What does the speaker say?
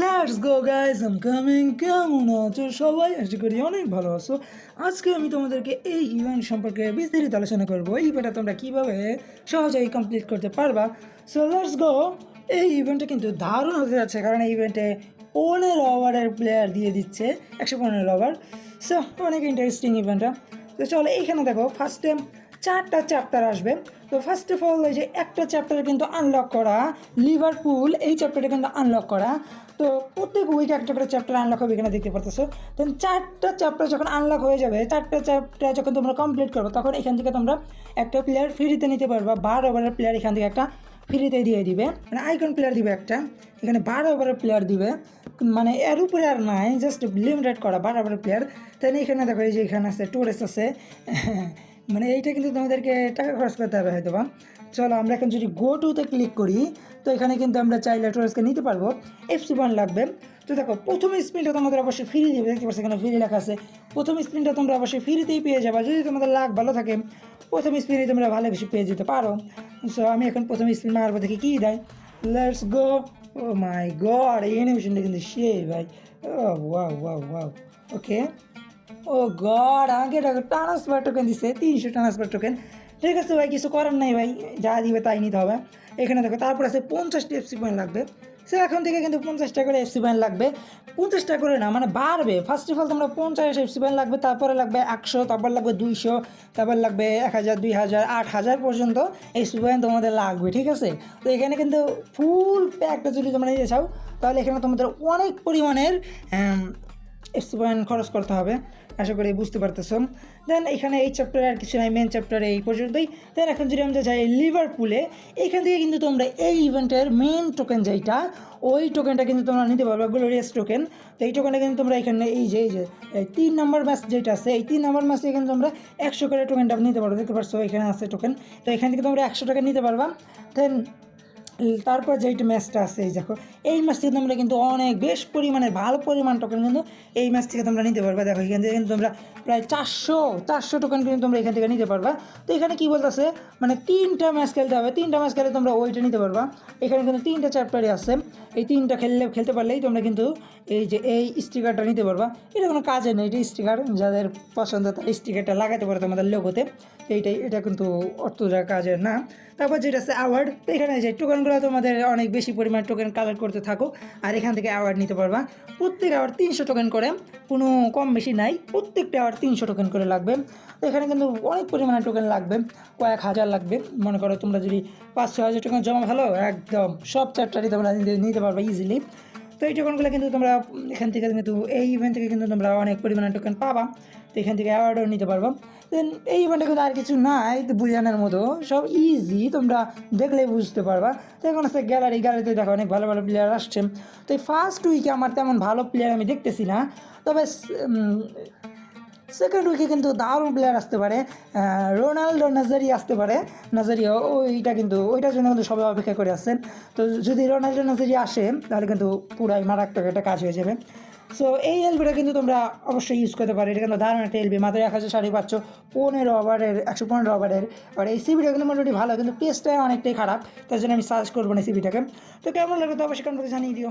Let's go guys I'm coming কেমন আছো সবাই? আশা করি অনেক ভালো আছো। আজকে আমি তোমাদেরকে এই ইভেন্ট সম্পর্কে বিস্তারিত আলোচনা করব। এই ইভেন্টটা তোমরা কীভাবে সহজেই কমপ্লিট করতে পারবা? সো লেটস গো এই ইভেন্টটা কিন্তু দারুণ হতে যাচ্ছে, কারণ এই ইভেন্টে পনেরো ওভারের প্লেয়ার দিয়ে দিচ্ছে, একশো পনেরো ওভার সো অনেক ইন্টারেস্টিং ইভেন্টটা তো চলো, এইখানে দেখো ফার্স্টে চারটা চ্যাপ্টার আসবে। তো ফার্স্ট অফ অল এই যে একটা চ্যাপ্টার কিন্তু আনলক করা লিভারপুল এই চ্যাপ্টারটা কিন্তু আনলক করা। তো প্রত্যেক উইক একটা করে চ্যাপ্টার আনলক হবে এখানে দেখতে পারতেছো। দেন চারটা চ্যাপ্টার যখন আনলক হয়ে যাবে, চারটা চ্যাপ্টার যখন তোমরা কমপ্লিট করবে, তখন এখান থেকে তোমরা একটা প্লেয়ার ফ্রিতে নিতে পারবা। বারো ওভারের প্লেয়ার এখান থেকে একটা ফ্রিতে দিয়ে দিবে। মানে আইকন প্লেয়ার দিবে একটা। এখানে বারো ওভারের প্লেয়ার দিবে। মানে এর উপরে আর নাই জাস্ট লিমিটেড করা, বারো ওভারের প্লেয়ার তাই এখানে দেখো, এই যে এখানে আছে টুরিস্ট আছে। মানে এইটা কিন্তু তোমাদেরকে টাকা খরচ করতে হবে হয়তো বা চলো আমরা এখন যদি গো টুতে ক্লিক করি, তো এখানে কিন্তু আমরা চাইলে টুরিস্টকে নিতে পারব। এফসি ওয়ান লাগবে। তো দেখো, প্রথম স্পিনটা তোমাদের অবশ্যই ফ্রি দেবে। দেখতে পাচ্ছ এখানে ফ্রি লেখা আছে। প্রথম স্পিনটা তোমরা অবশ্যই ফ্রিতেই পেয়ে যাবে। যদি তোমাদের লাখ ভালো থাকে, প্রথম স্পিনে তোমরা ভালো কিছু পেয়ে যেতে পারো। সো আমি এখন প্রথম স্পিন মারবো, দেখি কী দেয়। Let's go O my god এই অ্যানিমেশনটা কিন্তু সে ভাই। ও wow wow wow okay oh god আমাকে ট্রান্সফার টোকেন দিচ্ছে তিনশো ট্রান্সফার টোকেন ঠিক আছে ভাই, কিছু করার নাই ভাই, যা দিবে তাই নিতে হবে। এখানে দেখো, তারপর আছে পঞ্চাশটি এফসি পয়েন্ট লাগবে। সে এখন থেকে কিন্তু পঞ্চাশটা করে এফসি পয়েন্ট লাগবে। পঞ্চাশটা করে না মানে বাড়বে। ফার্স্ট অফ অল তোমরা পঞ্চাশ এফসি পয়েন্ট লাগবে, তারপরে লাগবে একশো, তারপর লাগবে দুইশো, তারপর লাগবে এক হাজার, দুই হাজার, আট হাজার পর্যন্ত এফসি পয়েন্ট তোমাদের লাগবে, ঠিক আছে? তো এখানে কিন্তু ফুল প্যাকটা যদি তোমরা চাও, তাহলে এখানে তোমাদের অনেক পরিমাণের পয়েন্ট খরচ করতে হবে, আশা করি বুঝতে পারতেছো। দেন এখানে এই চ্যাপ্টারে আর কিছু নাই মেন চ্যাপ্টারে এই পর্যন্তই। দেন এখন যদি আমরা যাই লিভারপুলে এখান থেকে কিন্তু তোমরা এই ইভেন্টের মেন টোকেন যেইটা, ওই টোকেনটা কিন্তু তোমরা নিতে পারবে গ্লোরিয়াস টোকেন তো এই টোকেনটা কিন্তু তোমরা এখানে এই যে এই যে তিন নম্বর ম্যাচ যেটা আছে, এই তিন নম্বর ম্যাচে কিন্তু তোমরা একশো করে টোকেনটা নিতে পারবে। দেখতে পারছ, এখানে আছে টোকেন তো এখান থেকে তোমরা একশো টাকা নিতে পারবা। দেন তারপর যেইটা ম্যাচটা আছে, এই দেখো, এই ম্যাচ থেকে তোমরা কিন্তু অনেক বেশ পরিমাণে ভালো পরিমাণ টোকেন কিন্তু এই ম্যাচ থেকে তোমরা নিতে পারবে। দেখো, এখান থেকে কিন্তু তোমরা প্রায় চারশো চারশো টোকেন কিন্তু তোমরা এখান থেকে নিতে পারবা। তো এখানে কী বলতেছে মানে তিনটা ম্যাচ খেলতে হবে, তিনটা ম্যাচ খেলে তোমরা ওইটা নিতে পারবা। এখানে কিন্তু তিনটা চ্যাপ্টারই আছে, এই তিনটা খেললে, খেলতে পারলেই তোমরা কিন্তু এই যে এই স্টিকারটা নিতে পারবা। এটা কোনো কাজে নেই এটা স্টিকার যাদের পছন্দ তার স্টিকারটা লাগাতে পারো তোমাদের লোগোতে। এইটাই, এটা কিন্তু অর্থটা কাজের না। তারপর যেটা আছে অ্যাওয়ার্ড তো এখানে যে টোকেনগুলো তোমাদের অনেক বেশি পরিমাণ টোকেন কালেক্ট করতে থাকো, আর এখান থেকে অ্যাওয়ার্ড নিতে পারবা। প্রত্যেক অ্যাওয়ার্ড তিনশো টোকেন করে, কোনো কম বেশি নাই, প্রত্যেকটা অ্যাওয়ার্ড তিনশো টোকেন করে লাগবে। এখানে কিন্তু অনেক পরিমাণে টোকেন লাগবে, কয়েক হাজার লাগবে। মনে করো তোমরা যদি পাঁচ ছ হাজার টোকেন জমা ভালো, একদম সব চ্যাপ্টারই তোমরা নিতে পারবে ইজিলি তো এই টোকেনগুলো কিন্তু তোমরা এখান থেকে কিন্তু, এই ইভেন্ট থেকে কিন্তু তোমরা অনেক পরিমাণে টোকেন পাবা। তো এখান থেকে অ্যাওয়ার্ডও নিতে পারব। দেন এই ইভেন্টে কিন্তু আর কিছু নাই বোঝানোর মতো। সব ইজি তোমরা দেখলেই বুঝতে পারবা। তো এখন আছে গ্যালারি গ্যালারিতে দেখো অনেক ভালো ভালো প্লেয়ার আসছে। তো এই ফার্স্ট উইকে আমার তেমন ভালো প্লেয়ার আমি দেখতেছি না। তবে সেকেন্ড উইকে কিন্তু দারুণ প্লেয়ার আসতে পারে রোনাল্ডো নাজারি আসতে পারে। নাজারিও ওইটা কিন্তু, ওইটার জন্য কিন্তু সবাই অপেক্ষা করে আসছেন তো যদি রোনাল্ডো নাজারি আসে, তাহলে কিন্তু পুরাই মারাত্মক একটা কাজ হয়ে যাবে। সো এই এলবিটা কিন্তু তোমরা অবশ্যই ইউজ করতে পারো। এটা কিন্তু দারুণ একটা এলবি মাত্র এক হাজার সাড়ে পাঁচশো পনেরো ওভারের, একশো পনেরো ওভারের। আর এই সিবিটা কিন্তু মোটামুটি ভালো, কিন্তু পেসটা অনেকটাই খারাপ, তার জন্য আমি সার্চ করব না সিবিটাকে তো কেমন লাগে তো অবশ্যই কমেন্টে জানিয়ে দিও।